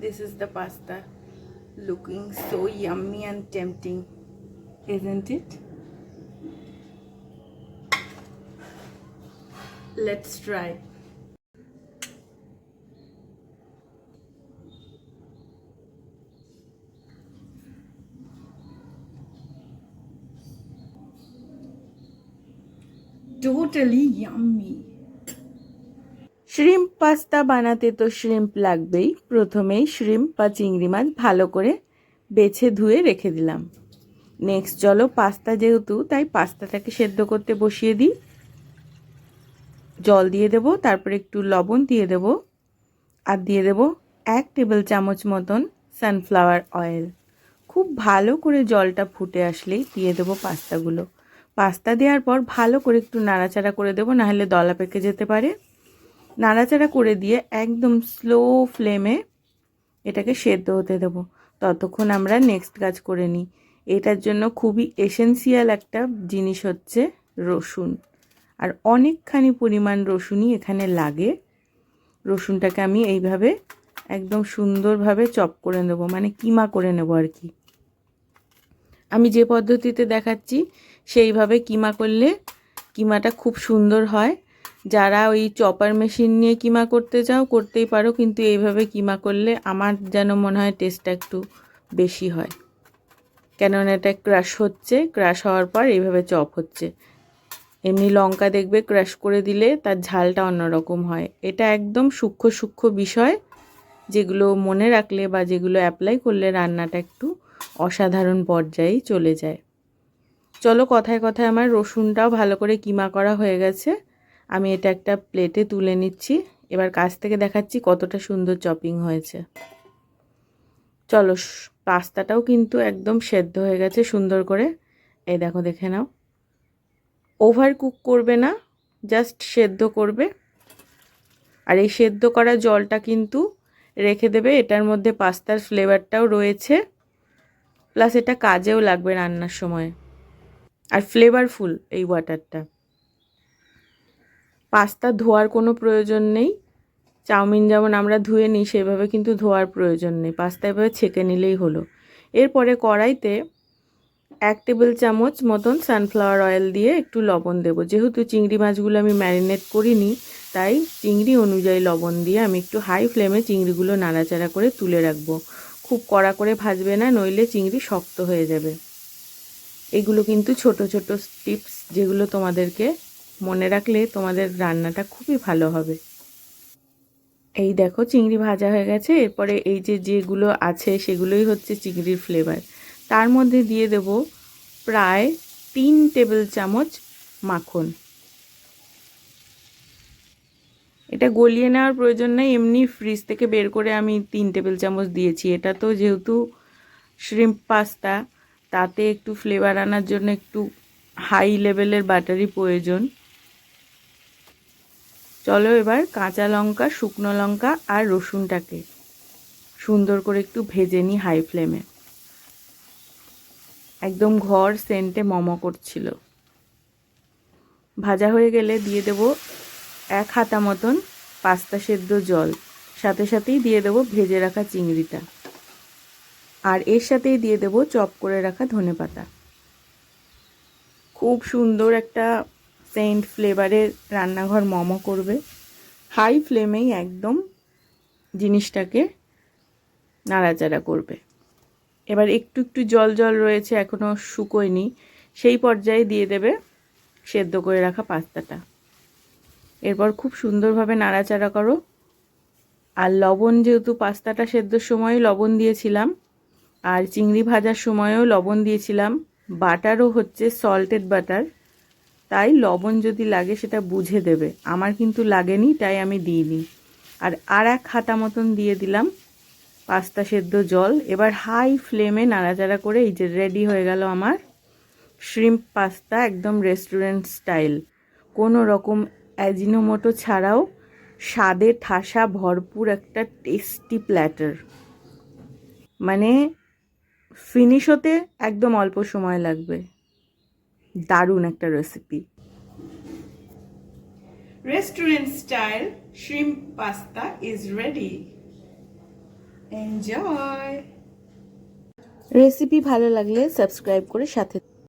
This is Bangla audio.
This is the pasta. Looking so yummy and tempting, isn't it? Let's try. Totally yummy. Shrimp pasta বানাতে তো শ্রিম্প লাগবেই। প্রথমেই শ্রিম্প বা চিংড়ি মাছ ভালো করে বেছে ধুয়ে রেখে দিলাম। নেক্সট চলো পাস্তা যেহেতু, তাই পাস্তাটাকে সেদ্ধ করতে বসিয়ে দিই। জল দিয়ে দেব, তারপরে একটু লবণ দিয়ে দেব, আর দিয়ে দেব এক টেবিল চামচ মতন সানফ্লাওয়ার অয়েল খুব ভালো করে জলটা ফুটে আসলেই দিয়ে দেবো পাস্তাগুলো পাস্তা দেওয়ার পর ভালো করে একটু নাড়াচাড়া করে দেবো, নাহলে দলা পেকে যেতে পারে। নাড়াচাড়া করে দিয়ে একদম স্লো ফ্লেমে এটাকে সেদ্ধ হতে দেব। ততক্ষণ আমরা নেক্সট কাজ করে নিই। এটার জন্য খুবই এসেন্সিয়াল একটা জিনিস হচ্ছে রসুন। আর অনেকখানি পরিমাণ রসুনই এখানে লাগে। রসুনটাকে আমি এইভাবে একদম সুন্দরভাবে চপ করে নেব মানে কিমা করে নেব আর কি। আমি যে পদ্ধতিতে দেখাচ্ছি, সেইভাবে কিমা করলে কিমাটা খুব সুন্দর হয়। যারা ওই চপার মেশিন নিয়ে কিমা করতে চাও, করতেই পারো। কিন্তু এইভাবে কিমা করলে আমার যেন মনে হয় টেস্টটা একটু বেশি হয়। কেননা এটা ক্রাশ হচ্ছে ক্রাশ হওয়ার পর এইভাবে চপ হচ্ছে। এমনি লঙ্কা দেখবে ক্রাশ করে দিলে তার ঝালটা অন্যরকম হয়। এটা একদম সূক্ষ্ম সূক্ষ্ম বিষয় যেগুলো মনে রাখলে বা যেগুলো অ্যাপ্লাই করলে রান্নাটা একটু অসাধারণ পর্যায়েই চলে যায়। চলো কথায় কথায় আমার রসুনটাও ভালো করে কিমা করা হয়ে গেছে। আমি এটা একটা প্লেটে তুলে নিচ্ছি। এবার কাছ থেকে দেখাচ্ছি কতটা সুন্দর চপিং হয়েছে। চলো, পাস্তাটাও কিন্তু একদম সেদ্ধ হয়ে গেছে সুন্দর করে। এই দেখো, দেখে নাও। ওভার কুক করবে না জাস্ট সেদ্ধ করবে। আর এই সেদ্ধ করা জলটা কিন্তু রেখে দেবে, এটার মধ্যে পাস্তার ফ্লেভারটাও রয়েছে। প্লাস এটা কাজেও লাগবে রান্নার সময়। আর ফ্লেভারফুল এই ওয়াটারটা পাস্তা ধোয়ার কোনো প্রয়োজন নেই। চাউমিন যেমন আমরা ধুয়ে নিই, সেভাবে কিন্তু ধোয়ার প্রয়োজন নেই। পাস্তা এভাবে ছেঁকে নিলেই হলো। এরপরে কড়াইতে এক টেবিল চামচ মতন সানফ্লাওয়ার অয়েল দিয়ে একটু লবণ দেবো। যেহেতু চিংড়ি মাছগুলো আমি ম্যারিনেট করিনি, তাই চিংড়ি অনুযায়ী লবণ দিয়ে আমি একটু হাই ফ্লেমে চিংড়িগুলো নাড়াচাড়া করে তুলে রাখব। খুব কড়া করে ভাজবে না, নইলে চিংড়ি শক্ত হয়ে যাবে। এগুলো কিন্তু ছোট ছোট টিপস যেগুলো তোমাদেরকে মনে রাখলে তোমাদের রান্নাটা খুবই ভালো হবে। এই দেখো চিংড়ি ভাজা হয়ে গেছে, এরপরে এই যে যেগুলো আছে সেগুলোই হচ্ছে চিংড়ির ফ্লেভার তার মধ্যে দিয়ে দেব প্রায় তিন টেবিল চামচ মাখন। এটা গলিয়ে নেওয়ার প্রয়োজন নেই, এমনি ফ্রিজ থেকে বের করে আমি তিন টেবিল চামচ দিয়েছি। এটা তো যেহেতু শ্রিম্প পাস্তা তাতে একটু ফ্লেভার আনার জন্য একটু হাই লেভেলের বাটারই প্রয়োজন। চলো এবার কাঁচা লঙ্কা, শুকনো লঙ্কা আর রসুনটাকে সুন্দর করে একটু ভেজে নিই হাই ফ্লেমে একদম ঘর সেন্টে মম করছিল। ভাজা হয়ে গেলে দিয়ে দেব এক হাতা মতন পাস্তা সেদ্ধ জল। সাথে সাথেই দিয়ে দেব ভেজে রাখা চিংড়িটা। আর এর সাথেই দিয়ে দেব চপ করে রাখা ধনে পাতা খুব সুন্দর একটা সেন্ট ফ্লেভারের রান্নাঘর মোমো করবে। হাই ফ্লেমেই একদম জিনিসটাকে নাড়াচাড়া করবে। এবার একটু একটু জল জল রয়েছে এখনও শুকোয়নি। সেই পর্যায়ে দিয়ে দেবে সেদ্ধ করে রাখা পাস্তাটা। এরপর খুব সুন্দরভাবে নাড়াচাড়া করো। আর লবণ যেহেতু পাস্তাটা সেদ্ধর সময় লবণ দিয়েছিলাম, আর চিংড়ি ভাজার সময়ও লবণ দিয়েছিলাম, বাটারও হচ্ছে সল্টেড বাটার। তাই লবণ যদি লাগে সেটা বুঝে দেবে। আমার কিন্তু লাগেনি, তাই আমি দিইনি। আর আর এক হাতা মতন দিয়ে দিলাম পাস্তা সেদ্ধ জল। এবার হাই ফ্লেমে নাড়াচাড়া করে এই যে রেডি হয়ে গেল আমার শ্রিম্প পাস্তা একদম রেস্টুরেন্ট স্টাইল কোনো রকম অ্যাজিনোমোটো ছাড়াও স্বাদে ঠাসা ভরপুর একটা টেস্টি প্ল্যাটার মানে ফিনিশ হতে একদম অল্প সময় লাগবে। দারুণ একটা recipe restaurant style shrimp pasta is ready enjoy recipe ভালো লাগলে সাবস্ক্রাইব করে সাথে